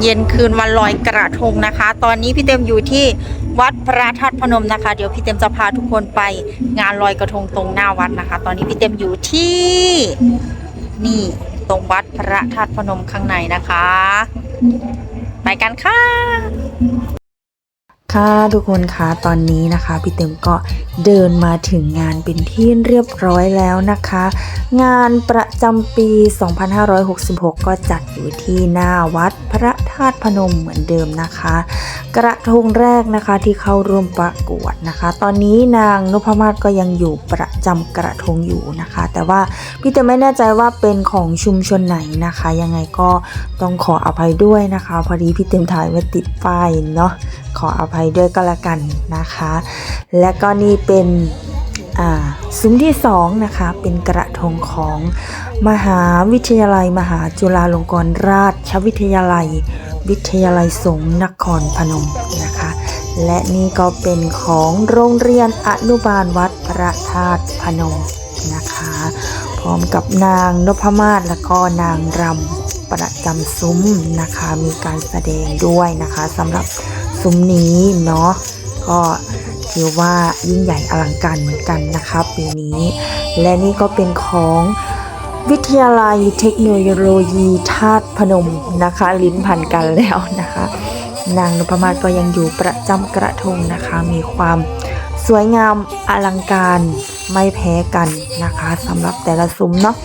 เย็นคืนวันลอยกระทงนะคะ ตอนนี้พี่เต็มอยู่ที่วัดพระธาตุพนมนะคะ เดี๋ยวพี่เต็มจะพาทุกคนไปงานลอยกระทงตรงหน้าวัดนะคะ ตอนนี้พี่เต็มอยู่ที่นี่ตรงวัดพระธาตุพนมข้างในนะคะ ไปกันค่ะ ค่ะทุกคนคะตอนนี้นะคะพี่เต็มก็เดินมาถึงงานเป็นที่เรียบร้อยแล้วนะคะ งานประจำปี 2566 ก็จัดอยู่ที่หน้าวัดพระธาตุพนมเหมือนเดิมนะคะ กระทงแรกนะคะที่เข้าร่วมประกวดนะคะ ตอนนี้นางนพมาศก็ยังอยู่ประจำกระทงอยู่นะคะ แต่ว่าพี่เต็มไม่แน่ใจว่าเป็นของชุมชนไหนนะคะ ยังไงก็ต้องขออภัยด้วยนะคะ พอดีพี่เต็มถ่ายไว้ติดป้ายเนาะขออภัยด้วยก็แล้วกันนะคะ และก็นี่เป็นซุ้มที่สองนะคะเป็นกระทงของมหาวิทยาลัย มหาจุฬาลงกรณราชวิทยาลัย วิทยาลัยสงฆ์นครพนมนะคะ และนี่ก็เป็นของโรงเรียนอนุบาลวัดพระธาตุพนมนะคะ พร้อมกับนางนพมาศและก็นางรำประจำซุ้มนะคะมีการแสดงด้วยนะคะสำหรับ ซุ้มนี้เนาะก็ถือว่ายิ่งใหญ่อลังการเหมือนกันนะคะปีนี้ และนี่ก็เป็นของวิทยาลัยเทคโนโลยีธาตุพนมนะคะ ลิ้นพันกันแล้วนะคะ นางนพมาศก็ยังอยู่ประจำกระทงนะคะ มีความสวยงามอลังการไม่แพ้กันนะคะสำหรับแต่ละซุ้มเนาะ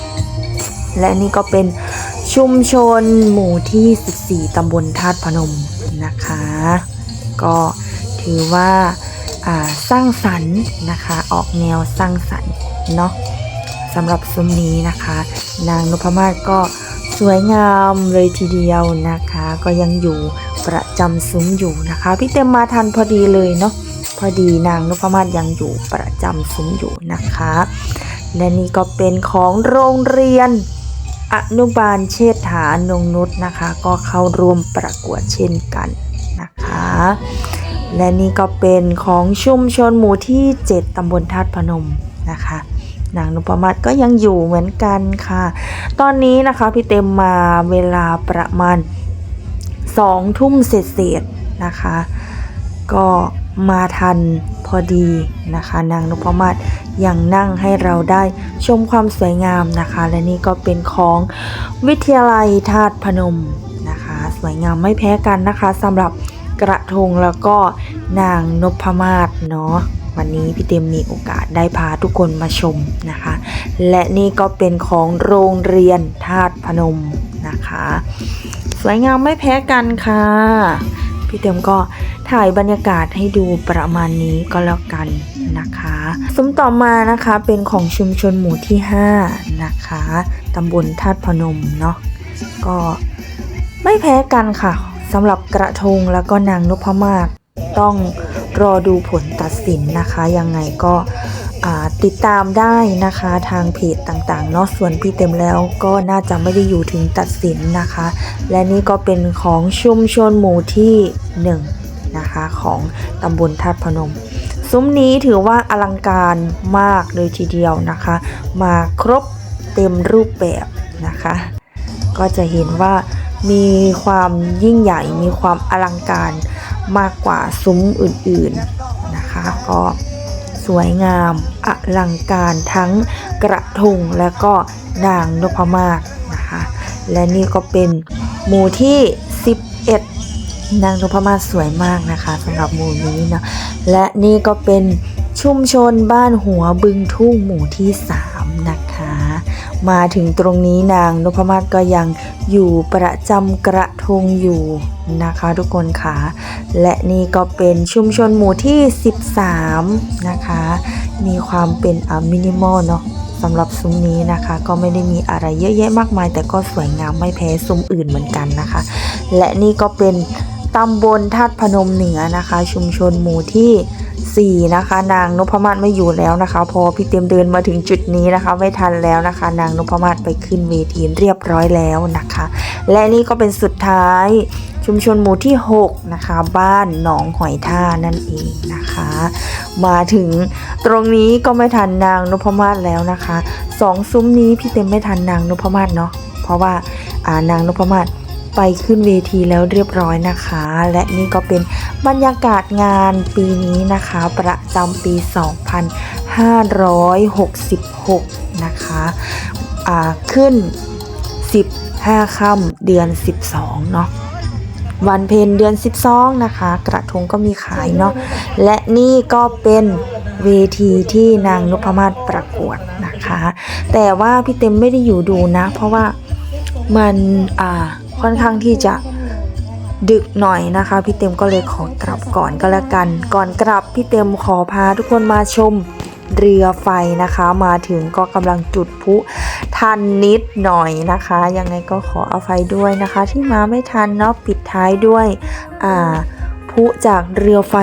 และนี่ก็เป็นชุมชนหมู่ที่ 14 ตำบลธาตุพนมนะคะ ก็ถือว่าาสร้างสรรค์นะคะ ออกแนวสร้างสรรค์เนาะสำหรับซุ้มนี้นะคะ นางนพมาศก็สวยงามเลยทีเดียวนะคะ ก็ยังอยู่ประจำซุ้มอยู่นะคะ พี่เต็มมาทันพอดีเลยเนาะพอดีนางนพมาศยังอยู่ประจำซุ้มอยู่นะคะ และนี่ก็เป็นของโรงเรียนอนุบาลเชษฐานงนุษนะคะ ก็เข้าร่วมประกวดเช่นกัน และนี่ก็เป็นของชุมชนหมู่ที่ 7ตำบลธาตุพนมนะคะนางนุปมาศก็ยังอยู่เหมือนกันค่ะ ตอนนี้นะคะพี่เต็มมาเวลาประมาณสองทุ่มเศษๆนะคะ ก็มาทันพอดีนะคะ นางนพมาศยังนั่งให้เราได้ชมความสวยงามนะคะ และนี่ก็เป็นของวิทยาลัยธาตุพนมนะคะ สวยงามไม่แพ้กันนะคะสำหรับ กระทงแล้วก็นางนพมาศเนาะวันนี้พี่เต็มมีโอกาสได้พาทุกคนมาชมนะคะ และนี่ก็เป็นของโรงเรียนธาตุพนมนะคะ สวยงามไม่แพ้กันค่ะ พี่เต็มก็ถ่ายบรรยากาศให้ดูประมาณนี้ก็แล้วกันนะคะซุ้มต่อมานะคะเป็นของชุมชนหมู่ที่ 5 นะคะตำบลธาตุพนมเนาะก็ไม่แพ้กันค่ะ สำหรับกระทงแล้วก็นางนพมาศต้องรอดูผลตัดสินนะคะ ยังไงก็ติดตามได้นะคะทางเพจต่างๆเนาะส่วนพี่เต็มแล้วก็น่าจะไม่ได้อยู่ถึงตัดสินนะคะ และนี่ก็เป็นของชุมชนหมู่ที่1นะคะของตำบลธาพนม ซุ้มนี้ถือว่าอลังการมากเลยทีเดียวนะคะ มาครบเต็มรูปแบบนะคะ ก็จะเห็นว่า มีความยิ่งใหญ่มีความอลังการมากกว่าซุ้มอื่นๆนะคะก็สวยงามอลังการทั้งกระทงและก็นางนพมาศนะคะ และนี่ก็เป็นหมู่ที่ 11 นางนพมาศสวยมากนะคะสำหรับหมู่นี้เนาะและนี่ก็เป็นชุมชนบ้านหัวบึงทุ่งหมู่ที่ 3 นะคะ มาถึงตรงนี้นางนพมาศก็ยังอยู่ประจำกระทงอยู่นะคะทุกคนค่ะ และนี่ก็เป็นชุมชนหมู่ที่ 13 นะคะ มีความเป็นอ่ามินิมอลเนาะสำหรับซุ้มนี้นะคะ ก็ไม่ได้มีอะไรเยอะแยะมากมาย แต่ก็สวยงามไม่แพ้ซุ้มอื่นเหมือนกันนะคะ และนี่ก็เป็นตำบลธาตุพนมเหนือนะคะ ชุมชนหมู่ที่ 4 นะคะ นางนพมาศไม่อยู่แล้วนะคะ พอพี่เต็มเดินมาถึงจุดนี้นะคะ ไม่ทันแล้วนะคะ นางนพมาศไปขึ้นเวทีเรียบร้อยแล้วนะคะ และนี่ก็เป็นสุดท้ายชุมชนหมู่ที่ 6 นะคะ บ้านหนองหอยท่านั่นเองนะคะ มาถึงตรงนี้ก็ไม่ทันนางนพมาศแล้วนะคะสองซุ้มนี้พี่เต็มไม่ทันนางนพมาศเนาะเพราะว่าอ่านางนพมาศ ไปขึ้นเวทีแล้วเรียบร้อยนะคะ และนี่ก็เป็นบรรยากาศงานปีนี้นะคะ ประจำปี 2566 นะคะขึ้น 15 ค่ำเดือน 12 เนาะวันเพ็ญเดือน 12 นะคะ กระทงก็มีขายเนาะและนี่ก็เป็นเวทีที่นางนพมาศประกวดนะคะ แต่ว่าพี่เต็มไม่ได้อยู่ดูนะ เพราะว่ามันอ่า ค่อนข้างที่จะดึกหน่อยนะคะ พี่เต็มก็เลยขอกลับก่อนก็แล้วกัน ก่อนกลับพี่เต็มขอพาทุกคนมาชมเรือไฟนะคะ มาถึงก็กำลังจุดพุทันนิดหน่อยนะคะ ยังไงก็ขอเอาไฟด้วยนะคะ ที่มาไม่ทันเนาะปิดท้ายด้วยอ่าพุจากเรือไฟ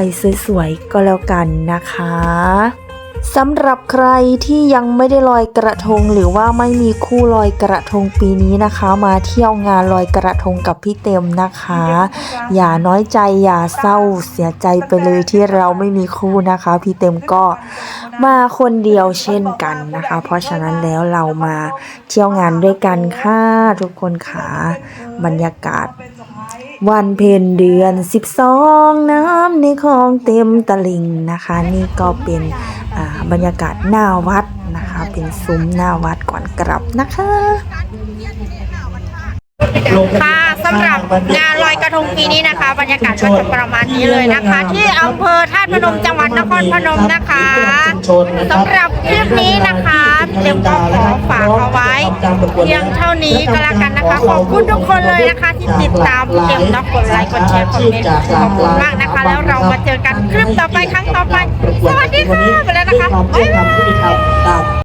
สวยๆก็แล้วกันนะคะ สำหรับใครที่ยังไม่ได้ลอยกระทง หรือว่าไม่มีคู่ลอยกระทงปีนี้นะคะ มาเที่ยวงานลอยกระทงกับพี่เต็มนะคะ อย่าน้อยใจอย่าเศร้าเสียใจไปเลยที่เราไม่มีคู่นะคะ พี่เต็มก็มาคนเดียวเช่นกันนะคะ เพราะฉะนั้นแล้วเรามาเที่ยวงานด้วยกันค่ะทุกคนค่ะบรรยากาศ วันเพ็ญเดือน12น้ำในคลองเต็มตลิ่งนะคะ นี่ก็เป็นบรรยากาศหน้าวัดนะคะ เป็นซุ้มหน้าวัดก่อนกลับนะคะค่ะสำหรับงาน อยกระทงปีนี้นะคะ บรรยากาศก็จะประมาณนี้เลยนะคะ ที่อำเภอธาตุพนมจังหวัดนครพนมนะคะสำหรับคลิปนี้นะคะเต็มก็ขอฝากเอาไว้เพียงเท่านี้ก็แล้วกันนะคะ ขอบคุณทุกคนเลยนะคะ ที่ติดตามเต็มนะกดไลค์กดแชร์คอมเมนต์ขอบคุณมากนะคะ แล้วเรามาเจอกันคลิปต่อไปครั้งต่อไป สวัสดีค่ะไปแล้วนะคะบ๊ายบาย